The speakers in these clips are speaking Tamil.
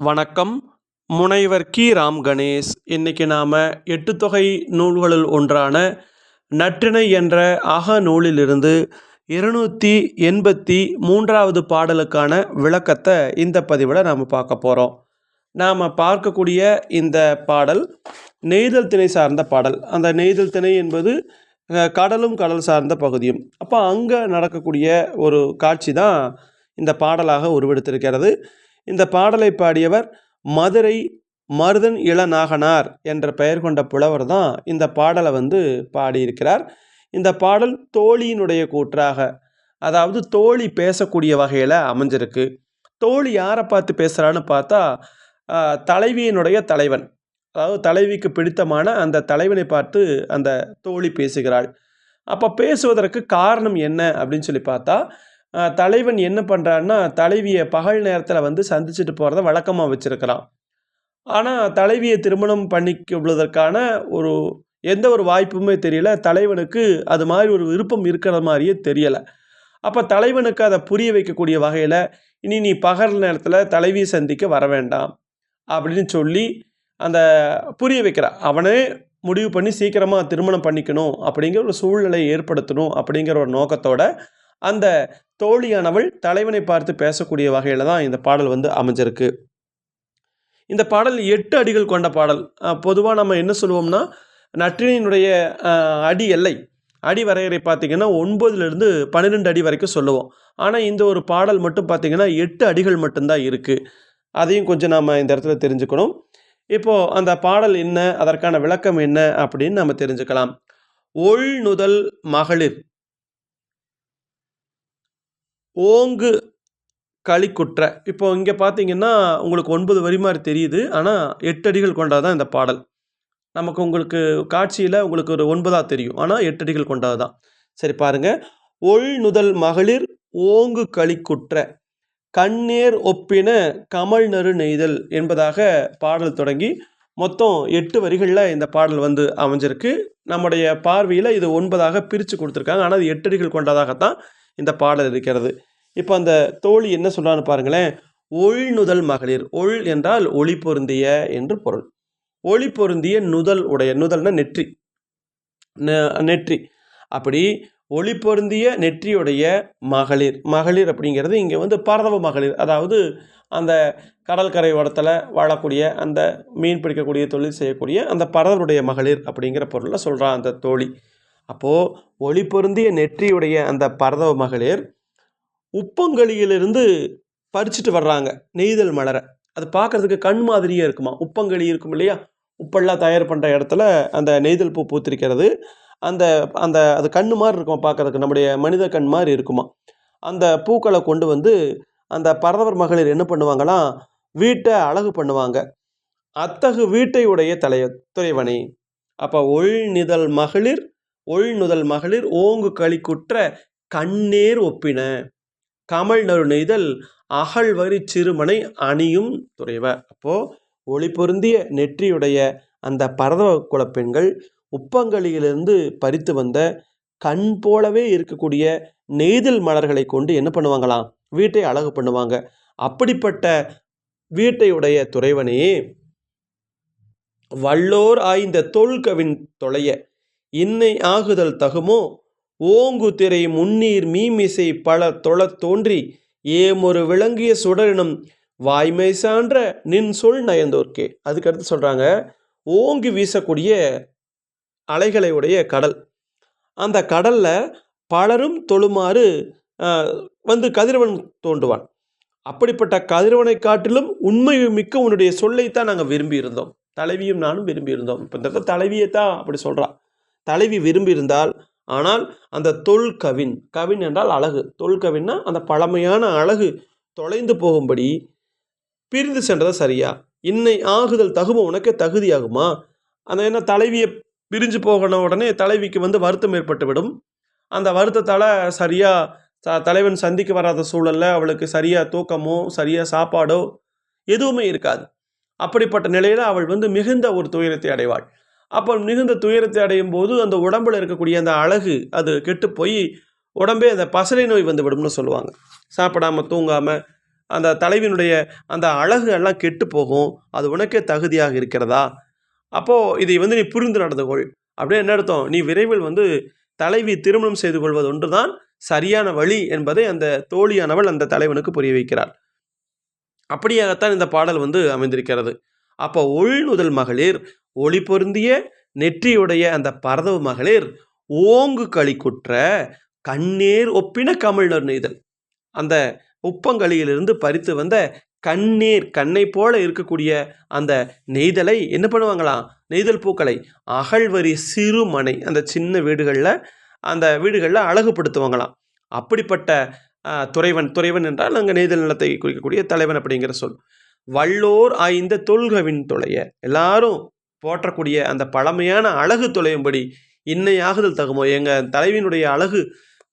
வணக்கம். முனைவர் கி. ராம் கணேஷ். இன்னைக்கு நாம் எட்டு தொகை நூல்களுள் ஒன்றான நற்றிணை என்ற அக நூலிலிருந்து இருநூற்றி எண்பத்தி மூன்றாவது பாடலுக்கான விளக்கத்தை இந்த பதிவில் நாம் பார்க்க போகிறோம் நாம் பார்க்கக்கூடிய இந்த பாடல் நெய்தல் திணை சார்ந்த பாடல். அந்த நெய்தல் திணை என்பது கடலும் கடல் சார்ந்த பகுதியும். அப்போ அங்கே நடக்கக்கூடிய ஒரு காட்சி தான் இந்த பாடலாக உருவெடுத்திருக்கிறது. இந்த பாடலை பாடியவர் மதுரை மருதன் இளநாகனார் என்ற பெயர் கொண்ட புலவர் தான் இந்த பாடலை வந்து பாடியிருக்கிறார். இந்த பாடல் தோழியினுடைய கூற்றாக அதாவது தோழி பேசக்கூடிய வகையில் அமைஞ்சிருக்கு. தோழி யாரை பார்த்து பேசுகிறான்னு பார்த்தா தலைவியினுடைய தலைவன் அதாவது தலைவிக்கு பிடித்தமான அந்த தலைவனை பார்த்து அந்த தோழி பேசுகிறாள். அப்போ பேசுவதற்கு காரணம் என்ன அப்படின்னு சொல்லி பார்த்தா தலைவன் என்ன பண்ணுறான்னா தலைவியை பகல் நேரத்தில் வந்து சந்திச்சுட்டு போகிறத வழக்கமாக வச்சுருக்கிறான். ஆனால் தலைவியை திருமணம் பண்ணிக்கொள்வதற்கான ஒரு எந்த ஒரு வாய்ப்புமே தெரியல. தலைவனுக்கு அது மாதிரி ஒரு விருப்பம் இருக்கிற மாதிரியே தெரியலை. அப்போ தலைவனுக்கு அதை புரிய வைக்கக்கூடிய வகையில் இனி நீ பகல் நேரத்தில் தலைவியை சந்திக்க வர வேண்டாம் அப்படின்னு சொல்லி அந்த புரிய வைக்கிற. அவனே முடிவு பண்ணி சீக்கிரமாக திருமணம் பண்ணிக்கணும் அப்படிங்கிற ஒரு சூழ்நிலையை ஏற்படுத்தணும் அப்படிங்கிற ஒரு நோக்கத்தோட அந்த தோழியானவள் தலைவனை பார்த்து பேசக்கூடிய வகையில் தான் இந்த பாடல் வந்து அமைஞ்சிருக்கு. இந்த பாடல் எட்டு அடிகள் கொண்ட பாடல். பொதுவாக நம்ம என்ன சொல்லுவோம்னா நற்றினியினுடைய அடி எல்லை அடி வரையறை பார்த்திங்கன்னா ஒன்பதுலேருந்து பன்னிரெண்டு அடி வரைக்கும் சொல்லுவோம். ஆனால் இந்த ஒரு பாடல் மட்டும் பார்த்திங்கன்னா எட்டு அடிகள் மட்டும்தான் இருக்குது அதையும் கொஞ்சம் நாம் இந்த இடத்துல தெரிஞ்சுக்கணும். இப்போது அந்த பாடல் என்ன அதற்கான விளக்கம் என்ன அப்படின்னு நம்ம தெரிஞ்சுக்கலாம். ஒள் நுதல் மகளிர் ஓங்கு களிக்குற்ற. இப்போ இங்கே பார்த்தீங்கன்னா உங்களுக்கு ஒன்பது வரி மாதிரி தெரியுது. ஆனால் எட்டு அடிகள் கொண்டது தான் இந்த பாடல். நமக்கு உங்களுக்கு காட்சியில் உங்களுக்கு ஒரு ஒன்பதாக தெரியும். ஆனால் எட்டு அடிகள் கொண்டது தான் சரி பாருங்கள் ஒள் நுதல் மகளிர் ஓங்கு களிக்குற்ற. கண்ணேர் ஒப்பின கமல் நறு நெய்தல் என்பதாக பாடல் தொடங்கி மொத்தம் எட்டு வரிகளில் இந்த பாடல் வந்து அமைஞ்சிருக்கு. நம்முடைய பார்வையில் இது ஒன்பதாக பிரித்து கொடுத்துருக்காங்க. ஆனால் அது எட்டு அடிகள் கொண்டதாகத்தான் இந்த பாடல் இருக்கிறது. இப்போ அந்த தோழி என்ன சொல்கிறான்னு பாருங்களேன். ஒள்நுதல் மகளிர். ஒள் என்றால் ஒளி பொருந்திய என்று பொருள். ஒளி பொருந்திய நுதல் உடைய நுதல்னா நெற்றி. நெற்றி. அப்படி ஒளி பொருந்திய நெற்றியுடைய மகளிர். மகளிர் அப்படிங்கிறது இங்கே வந்து பரதவ மகளிர். அதாவது அந்த கடற்கரை ஓரத்தில் வாழக்கூடிய அந்த மீன் பிடிக்கக்கூடிய தொழில் செய்யக்கூடிய அந்த பரதவருடைய மகளிர் அப்படிங்கிற பொருளில் சொல்கிறான் அந்த தோழி. அப்போது ஒளி பொருந்திய நெற்றியுடைய அந்த பரதவ மகளிர் உப்பங்களியிலிருந்து பறிச்சுட்டு வர்றாங்க நெய்தல் மலரை. அது பார்க்கறதுக்கு கண் மாதிரியே இருக்குமா? உப்பங்களி இருக்கும் இல்லையா? உப்பெல்லாம் தயார் பண்ணுற இடத்துல அந்த நெய்தல் பூ பூத்திருக்கிறது. அந்த அந்த அது கண்ணு மாதிரி இருக்கும் பார்க்கறதுக்கு? நம்முடைய மனித கண் மாதிரி இருக்குமா? அந்த பூக்களை கொண்டு வந்து அந்த பரதவர் மகளிர் என்ன பண்ணுவாங்களாம் வீட்டை அழகு பண்ணுவாங்க. அத்தகு வீட்டை உடைய தலைய துறைவனை. அப்போ ஒள் மகளிர் ஒள் மகளிர் ஓங்கு களிக்குற்ற கண்ணேர் ஒப்பின. கமல் நறு நெய்தல் அகழ்வரி சிறுமனை அணியும் துறைவ. அப்போ ஒளி பொருந்திய நெற்றியுடைய அந்த பரதவ குலப்பெண்கள் உப்பங்களியிலிருந்து பறித்து வந்த கண் போலவே இருக்கக்கூடிய நெய்தல் மலர்களை கொண்டு என்ன பண்ணுவாங்களாம்? வீட்டை அழகு பண்ணுவாங்க. அப்படிப்பட்ட வீட்டையுடைய துறைவனே. வல்லோர் ஆய்ந்த தொல்கவின் தொலைய இன்னை ஆகுதல் தகுமோ? ஓங்கு திரை முன்னீர் மீமிசை பல தொழத் தோன்றி ஏமொரு விளங்கிய சுடரினும் வாய்மை சான்ற நின் சொல் நயந்தோர்க்கே. அதுக்கடுத்து சொல்கிறாங்க ஓங்கி வீசக்கூடிய அலைகளை உடைய கடல். அந்த கடலில் பலரும் தொழுமாறு வந்து கதிரவன் தோண்டுவான் அப்படிப்பட்ட கதிரவனை காட்டிலும் உண்மை மிக்க உன்னுடைய சொல்லைத்தான் நாங்கள் விரும்பியிருந்தோம். தலைவியும் நானும் விரும்பியிருந்தோம். இப்போ இந்த தலைவியை தான் அப்படி சொல்கிறான் தலைவி விரும்பியிருந்தால் ஆனால் அந்த தொல் கவின் கவின் என்றால் அழகு. தொல் கவின்னா அந்த பழமையான அழகு தொலைந்து போகும்படி பிரிந்து சென்றது சரியா? இன்னை ஆகுதல் தகும உனக்கே தகுதியாகுமா? அந்த என்ன தலைவியை பிரிஞ்சு போகன உடனே தலைவிக்கு வந்து வருத்தம் ஏற்பட்டு விடும். அந்த வருத்தத்தால் சரியாக த தலைவன் சந்திக்க வராத சூழலில் அவளுக்கு சரியாக தூக்கமோ சரியாக சாப்பாடோ எதுவுமே இருக்காது. அப்படிப்பட்ட நிலையில் அவள் வந்து மிகுந்த ஒரு துயரத்தை அடைவாள். அப்போ மிகுந்த துயரத்தை அடையும் போது அந்த உடம்பில் இருக்கக்கூடிய அந்த அழகு அது கெட்டு போய் உடம்பே அந்த பசலை நோய் வந்து விடும்னு சொல்லுவாங்க. சாப்பிடாம தூங்காமல் அந்த தலைவினுடைய அந்த அழகு எல்லாம் கெட்டு போகும் அது உனக்கே தகுதியாக இருக்கிறதா? அப்போது இதை வந்து நீ புரிந்து நடந்து கொள். அப்படியே என்ன அர்த்தம்? நீ விரைவில் வந்து தலைவி திருமணம் செய்து கொள்வது ஒன்றுதான் சரியான வழி என்பதை அந்த தோழியானவள் அந்த தலைவனுக்கு புரிய வைக்கிறார் அப்படியாகத்தான் இந்த பாடல் வந்து அமைந்திருக்கிறது. அப்போ உள்நுதல் மகளிர் ஒளி பொருந்திய நெற்றியுடைய அந்த பரதவ மகளிர் ஓங்கு களிக்குற்ற கண்ணீர் ஒப்பின கமிழர் நெய்தல். அந்த உப்பங்களியிலிருந்து பறித்து வந்த கண்ணீர் கண்ணை போல இருக்கக்கூடிய அந்த நெய்தலை என்ன பண்ணுவாங்களாம்? நெய்தல் பூக்களை அகழ்வரி சிறுமனை அந்த சின்ன வீடுகளில் அந்த வீடுகளில் அழகுபடுத்துவாங்களாம். அப்படிப்பட்ட துறைவன் துறைவன் என்றால் அங்கே நெய்தல் நிலத்தை குறிக்கக்கூடிய தலைவன் அப்படிங்கிற சொல். வல்லோர் ஆய்ந்த தொல்கவின் தொலைய. எல்லாரும் போற்றக்கூடிய அந்த பழமையான அழகு தொலையும்படி இன்னையாகுதல் தகுமோ? எங்கள் தலைவியினுடைய அழகு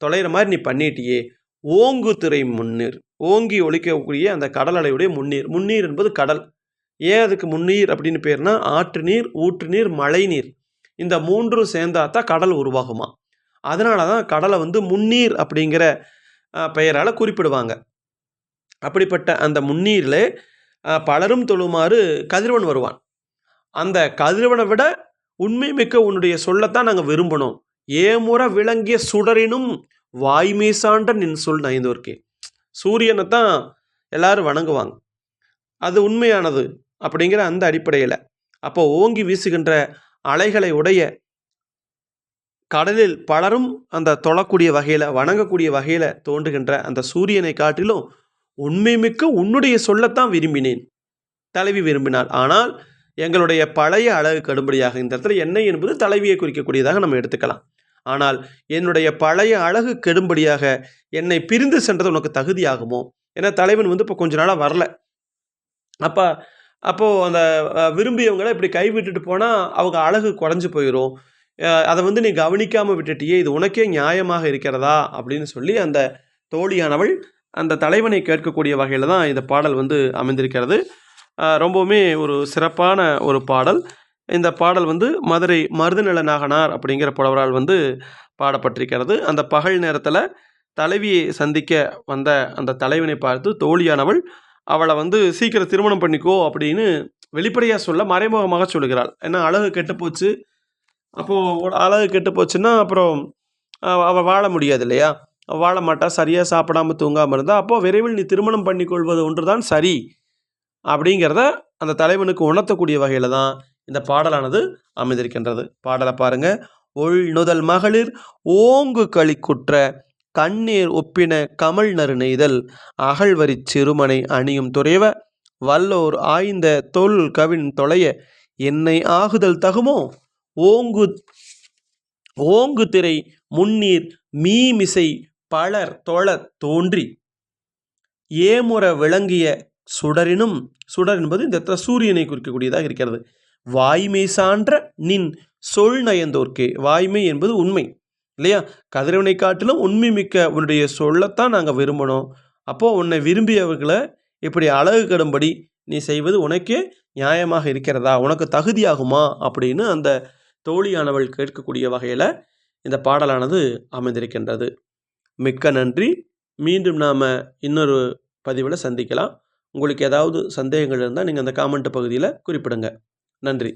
தொலைகிற மாதிரி நீ பண்ணிட்டியே. ஓங்கு திரை முன்னீர். ஓங்கி ஒழிக்கக்கூடிய அந்த கடல் அலையுடைய முன்னீர். முன்னீர் என்பது கடல். ஏன் அதுக்கு முன்னீர் அப்படின்னு பேர்னா ஆற்று நீர் ஊற்று நீர் மழை நீர் இந்த மூன்றும் சேர்ந்தா தான் கடல் உருவாகுமா? அதனால தான் கடலை வந்து முன்னீர் அப்படிங்கிற பெயரால் குறிப்பிடுவாங்க. அப்படிப்பட்ட அந்த முன்னீரில் பலரும் தொழுமாறு கதிரவன் வருவான். அந்த கதிரவனை விட உண்மை மிக்க உன்னுடைய சொல்லத்தான் நாங்கள் விரும்பணும். ஏமுற விளங்கிய சுடரினும் வாய்மை சான்ற நின் சொல் நைந்தோர்க்கே சூரியனை தான் எல்லாரும் வணங்குவாங்க. அது உண்மையானது அப்படிங்கிற அந்த அடிப்படையில். அப்போ ஓங்கி வீசுகின்ற அலைகளை உடைய கடலில் பலரும் அந்த தொழக்கூடிய வகையில் வணங்கக்கூடிய வகையில் தோன்றுகின்ற அந்த சூரியனை காட்டிலும் உண்மை மிக்க உன்னுடைய சொல்லத்தான் விரும்பினேன். தலைவி விரும்பினாள். ஆனால் எங்களுடைய பழைய அழகு கடும்படியாக இந்த இடத்துல என்னை என்பது தலைவியை குறிக்கக்கூடியதாக நம்ம எடுத்துக்கலாம். ஆனால் என்னுடைய பழைய அழகு கெடும்படியாக என்னை பிரிந்து சென்றது உனக்கு தகுதியாகுமோ? ஏன்னா தலைவன் வந்து இப்போ கொஞ்ச நாளாக வரல. அப்போ அப்போது அந்த விரும்பியவங்களை இப்படி கைவிட்டுட்டு போனால் அவங்க அழகு குறைஞ்சி போயிடும் அதை வந்து நீ கவனிக்காமல் விட்டுட்டியே இது உனக்கே நியாயமாக இருக்கிறதா? அப்படின்னு சொல்லி அந்த தோழியானவள் அந்த தலைவனை கேட்கக்கூடிய வகையில் தான் இந்த பாடல் வந்து அமைந்திருக்கிறது. ரொம்பவுமே ஒரு சிறப்பான ஒரு பாடல். இந்த பாடல் வந்து மதுரை மருதநில நாகனார் அப்படிங்கிற புலவரால் வந்து பாடப்பட்டிருக்கிறது. அந்த பகல் நேரத்தில் தலைவியை சந்திக்க வந்த அந்த தலைவனை பார்த்து தோழியானவள் அவளை வந்து சீக்கிரம் திருமணம் பண்ணிக்கோ அப்படின்னு வெளிப்படையாக சொல்ல மறைமுகமாக சொல்கிறாள் ஏன்னா அழகு கெட்டு போச்சு. அப்போது அழகு கெட்டு போச்சுன்னா அப்புறம் அவள் வாழ முடியாது இல்லையா? வாழ மாட்டா சரியாக சாப்பிடாம தூங்காமல் இருந்தால் அப்போது விரைவில் நீ திருமணம் பண்ணிக்கொள்வது ஒன்றுதான் சரி. அப்படிங்கிறத அந்த தலைவனுக்கு உணர்த்தக்கூடிய வகையில் தான் இந்த பாடலானது அமைந்திருக்கின்றது. பாடலை பாருங்கள் ஒள் நுதல் மகளிர் ஓங்கு களிக்குற்ற கண்ணீர் ஒப்பின கமல் நறு நெய்தல் அகழ்வரிச் சிறுமனை அணியும் துறைவ வல்லோர் ஆய்ந்த தொல் கவின் தொலைய என்னை ஆகுதல் தகுமோ? ஓங்கு ஓங்கு திரை முன்னீர் மீமிசை பலர் தொழத் தோன்றி ஏமுற விளங்கிய சுடரினும் சுடர் என்பது இந்த இடத்துல சூரியனை குறிக்கக்கூடியதாக இருக்கிறது. வாய்மை சான்ற நின் சொல் நயந்தோர்க்கே. வாய்மை என்பது உண்மை இல்லையா? கதிரவனை காட்டிலும் உண்மை மிக்க உன்னுடைய சொல்லத்தான் நாங்கள் விரும்பணும். அப்போது உன்னை விரும்பியவர்களை இப்படி அழகு கடும்படி நீ செய்வது உனக்கே நியாயமாக இருக்கிறதா? உனக்கு தகுதியாகுமா? அப்படின்னு அந்த தோழியானவள் கேட்கக்கூடிய வகையில் இந்த பாடலானது அமைந்திருக்கின்றது. மிக்க நன்றி. மீண்டும் நாம் இன்னொரு பதிவில் சந்திக்கலாம். உங்களுக்கு ஏதாவது சந்தேகங்கள் இருந்தால் நீங்கள் அந்த காமெண்ட் பகுதியில் குறிப்பிடுங்க. நன்றி.